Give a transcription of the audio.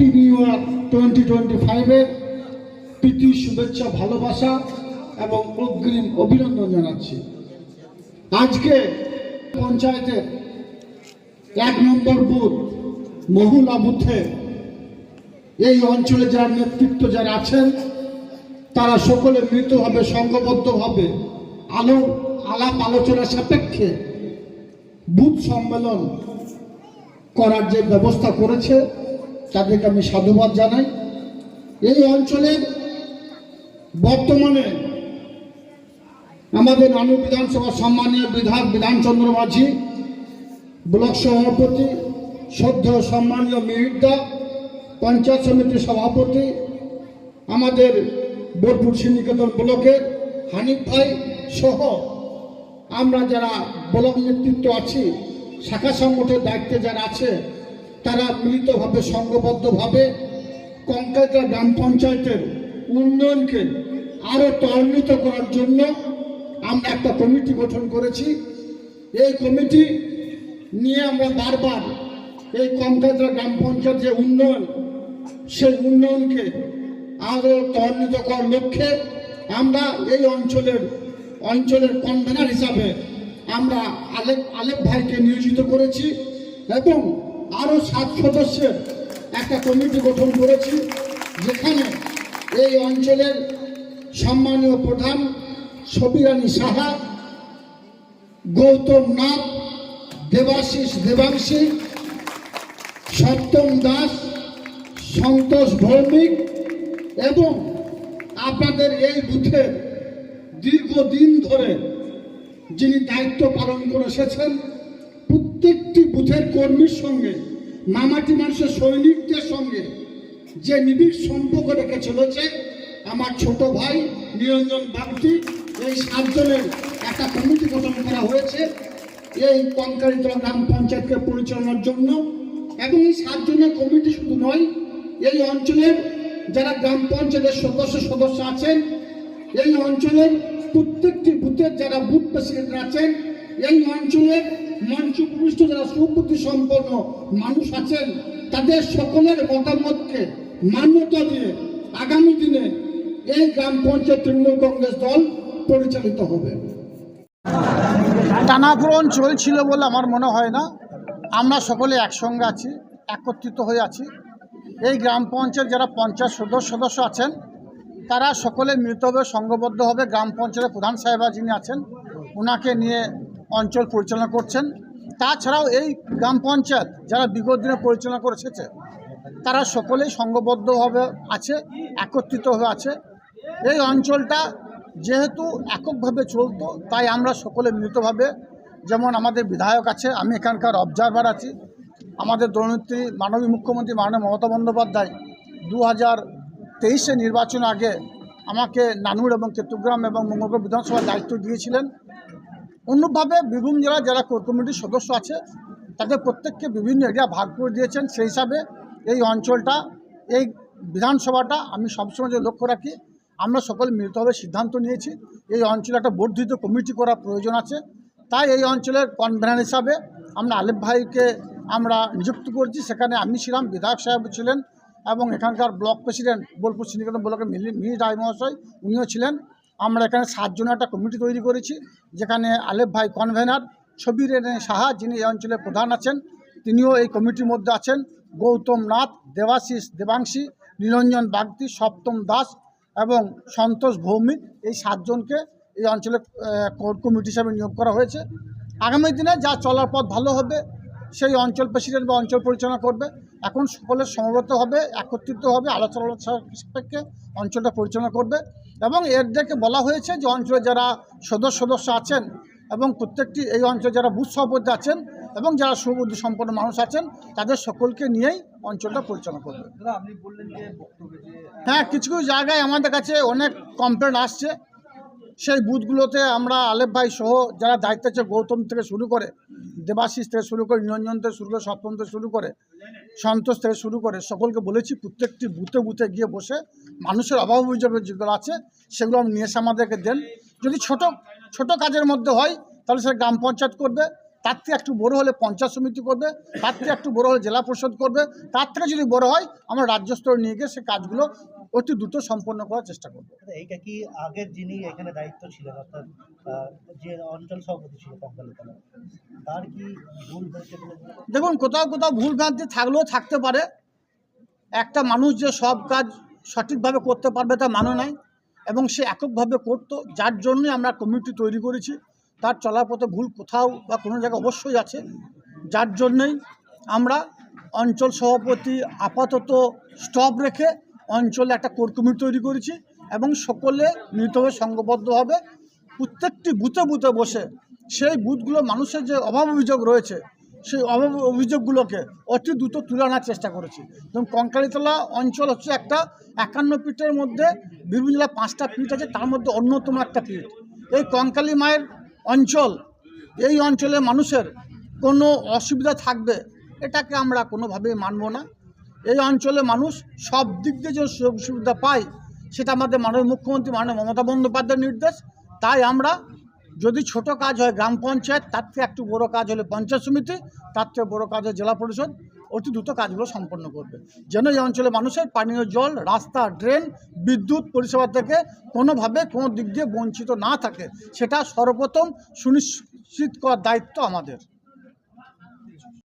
Happy new year twenty twenty ফাইভের প্রীতি, শুভেচ্ছা, ভালোবাসা এবং অগ্রিম অভিনন্দন জানাচ্ছি। আজকে পঞ্চায়েতের এক নম্বর বুথ, মহুলা বুথে এই অঞ্চলে যারা নেতৃত্ব যারা আছেন, তারা সকলে মৃতভাবে সংঘবদ্ধভাবে আলো, আলাপ আলোচনা সাপেক্ষে বুথ সম্মেলন করার যে ব্যবস্থা করেছে তাদেরকে আমি সাধুবাদ জানাই। এই অঞ্চলের বর্তমানে আমাদের নানু বিধানসভা সম্মানীয় বিধায়ক বিধানচন্দ্র মাঝি, ব্লক সভাপতি সদ্য সম্মানীয় মিহিরদা, পঞ্চায়েত সমিতির সভাপতি, আমাদের বোলপুর শ্রীনিকেতন ব্লকের হানিফ ভাই সহ আমরা যারা ব্লক নেতৃত্ব আছি, শাখা সংগঠনের দায়িত্বে যারা আছে তারা মিলিতভাবে, সংঘবদ্ধভাবে কঙ্কাইকা গ্রাম পঞ্চায়েতের উন্নয়নকে আরও ত্বরান্বিত করার জন্য আমরা একটা কমিটি গঠন করেছি। এই কমিটি নিয়ে আমরা বারবার এই কঙ্কাইকা গ্রাম পঞ্চায়েত যে উন্নয়ন, সেই উন্নয়নকে আরও ত্বরান্বিত করার লক্ষ্যে আমরা এই অঞ্চলের অঞ্চলের কনভেনার হিসাবে আমরা আলেপ আলেপ ভাইকে নিয়োজিত করেছি এবং আরও সাত সদস্যের একটা কমিটি গঠন করেছি, যেখানে এই অঞ্চলের সম্মানীয় প্রধান সবিরানী সাহা, গৌতম নাথ, দেবাশিস দেবাংশী, সপ্তম দাস, সন্তোষ ভৌমিক এবং আপনাদের এই বুথের দীর্ঘদিন ধরে যিনি দায়িত্ব পালন করে এসেছেন প্রত্যেকটি বুথের কর্মীর সঙ্গে, মামাটি মানুষের সৈনিকদের সঙ্গে যে নিবিড় সম্পর্ক রেখে চলেছে, আমার ছোট ভাই নিরঞ্জন বাগটি এই সাতজনের একটা কমিটি গঠন করা হয়েছে এই কঙ্কারিতলা গ্রাম পঞ্চায়েতকে পরিচালনার জন্য। এবং এই সাতজনের কমিটি শুধু নয়, এই অঞ্চলের যারা গ্রাম পঞ্চায়েতের সদস্য সদস্য আছেন, এই অঞ্চলের প্রত্যেকটি বুথের যারা বুথ প্রেসিডেন্ট আছেন, এই অঞ্চলের উপবিষ্ট যারা সুবুদ্ধি সম্পন্ন মানুষ আছেন, তাদের সকলের মতামতকে মান্যতা দিয়ে আগামী দিনে এই গ্রাম পঞ্চায়েত তৃণমূল কংগ্রেস দল পরিচালিত হবে। টানাপোড়ন চলছিল বলে আমার মনে হয় না। আমরা সকলে একসঙ্গে আছি, একত্রিত হয়ে আছি। এই গ্রাম পঞ্চায়েত যারা পঞ্চায়েত সদস্য সদস্য আছেন, তারা সকলে মিলিতভাবে সংঘবদ্ধভাবে গ্রাম পঞ্চায়েতের প্রধান সাহেবা যিনি আছেন ওনাকে নিয়ে অঞ্চল পরিচালনা করছেন। তাছাড়াও এই গ্রাম পঞ্চায়েত যারা বিগত দিনে পরিচালনা করেছে তারা সকলেই সংঘবদ্ধভাবে আছে একত্রিত হয়ে আছে। এই অঞ্চলটা যেহেতু এককভাবে চলতো, তাই আমরা সকলে মিলিতভাবে, যেমন আমাদের বিধায়ক আছে, আমি এখানকার অবজারভার আছি, আমাদের দলনেত্রী, মাননীয় মুখ্যমন্ত্রী মাননীয় মমতা বন্দ্যোপাধ্যায় দু হাজার তেইশে নির্বাচন আগে আমাকে নানুর এবং কেতুগ্রাম এবং মঙ্গলপুর বিধানসভার দায়িত্ব দিয়েছিলেন। অন্যভাবে বীরভূম জেলার যারা কোর কমিটির সদস্য আছে। তাদের প্রত্যেককে বিভিন্ন এরিয়া ভাগ করে দিয়েছেন। সেই হিসাবে এই অঞ্চলটা, এই বিধানসভাটা আমি সবসময় যে লক্ষ্য রাখি, আমরা সকলে মিলিতভাবে সিদ্ধান্ত নিয়েছি, এই অঞ্চলে একটা বর্ধিত কমিটি করার প্রয়োজন আছে। তাই এই অঞ্চলের কনভেনার হিসাবে আমরা আলেফ ভাইকে আমরা নিযুক্ত করেছি। সেখানে আমি ছিলাম, বিধায়ক সাহেব ছিলেন এবং এখানকার ব্লক প্রেসিডেন্ট, বোলপুর শ্রীনিকেতন ব্লকের মিলি মিহি রায় মহাশয়, উনিও ছিলেন। আমরা এখানে সাতজনের একটা কমিটি তৈরি করেছি, যেখানে আলেফ ভাই কনভেনার ছবির সাহা, যিনি এই অঞ্চলের প্রধান আছেন, তিনিও এই কমিটির মধ্যে আছেন। গৌতম নাথ, দেবাশিস দেবাংশী নিরঞ্জন বাগদি সপ্তম দাস এবং সন্তোষ ভৌমিক, এই সাতজনকে এই অঞ্চলের কোর কমিটি হিসাবে নিয়োগ করা হয়েছে। আগামী দিনে যা চলার পথ ভালো হবে, সেই অঞ্চল প্রেসিডেন্ট বা অঞ্চল পরিচালনা করবে। এখন সকলের সমবেত হবে একত্রিত হবে আলোচনা সাপেক্ষে অঞ্চলটা পরিচালনা করবে এবং এর দেখে বলা হয়েছে যে অঞ্চলে যারা সদস্য সদস্য আছেন এবং প্রত্যেকটি এই অঞ্চলে যারা বুথ সভাপতি আছেন এবং যারা সুবুদ্ধি সম্পন্ন মানুষ আছেন তাদের সকলকে নিয়েই অঞ্চলটা পরিচালনা করবে। হ্যাঁ কিছু কিছু জায়গায় আমাদের কাছে অনেক কমপ্লেন আসছে। সেই বুথগুলোতে আমরা আলেফ ভাই সহ যারা দায়িত্ব আছে গৌতম থেকে শুরু করে, দেবাশিস থেকে শুরু করে, নিরঞ্জন থেকে শুরু করে সপ্তম থেকে শুরু করে, সন্তোষ থেকে শুরু করে, সকলকে বলেছি প্রত্যেকটি বুথে বুথে গিয়ে বসে মানুষের অভাব অভিযোগ যেগুলো আছে সেগুলো আমি নিয়ে এসে আমাদেরকে দেন। যদি ছোট ছোট কাজের মধ্যে হয় তাহলে সেটা গ্রাম পঞ্চায়েত করবে, তার থেকে একটু বড় হলে পঞ্চায়েত সমিতি করবে, তার থেকে একটু বড় হলে জেলা পরিষদ করবে, তার থেকে যদি বড় হয় আমরা রাজ্য স্তরে নিয়ে গিয়ে সে কাজগুলো অতি দ্রুত সম্পন্ন করার চেষ্টা করব। আচ্ছা, এইটা কি আগের যিনি এখানে দায়িত্ব ছিলেন অর্থাৎ যে অঞ্চল সভাপতি ছিল কঙ্কালীতলা তার কি ভুল? দেখুন কোথাও কোথাও ভুল ভ্রান্তি থাকলেও থাকতে পারে। একটা মানুষ যে সব কাজ সঠিকভাবে করতে পারবে তা মানে নাই এবং সে এককভাবে করতো যার জন্যে আমরা কমিটি তৈরি করেছি। তার চলার পথে ভুল কোথাও বা কোনো জায়গায় অবশ্যই আছে। যার জন্যই আমরা অঞ্চল সভাপতি আপাতত স্টপ রেখে অঞ্চলে একটা কোর কমিটি তৈরি করেছি এবং সকলে মিলিতভাবে সংঘবদ্ধভাবে প্রত্যেকটি বুথে বুথে বসে সেই বুথগুলো মানুষের যে অভাব অভিযোগ রয়েছে, সেই অভাব অভিযোগগুলোকে অতি দ্রুত তুলে আনার চেষ্টা করেছি। যেমন কঙ্কালীতলা অঞ্চল হচ্ছে একটা একান্ন পিঠের মধ্যে বিভিন্ন জেলায় পাঁচটা পিঠ আছে, তার মধ্যে অন্যতম একটা পিঠ। এই কঙ্কালী মায়ের অঞ্চল, এই অঞ্চলে মানুষের কোনো অসুবিধা থাকবে, এটাকে আমরা কোনোভাবেই মানব না। এই অঞ্চলে মানুষ সব দিক দিয়ে যে সুযোগ সুবিধা পায়, সেটা আমাদের মাননীয় মুখ্যমন্ত্রী মাননীয় মমতা বন্দ্যোপাধ্যায়ের নির্দেশ। তাই আমরা যদি ছোট কাজ হয় গ্রাম পঞ্চায়েত, তার থেকে একটু বড় কাজ হলে পঞ্চায়েত সমিতি, তার থেকে বড় কাজ হয় জেলা পরিষদ, অতি দ্রুত কাজগুলো সম্পন্ন করবে। যেন এই অঞ্চলে মানুষের পানীয় জল, রাস্তা, ড্রেন, বিদ্যুৎ পরিষেবা থেকে কোনোভাবে কোনো দিক দিয়ে বঞ্চিত না থাকে, সেটা সর্বপ্রথম সুনিশ্চিত করার দায়িত্ব আমাদের।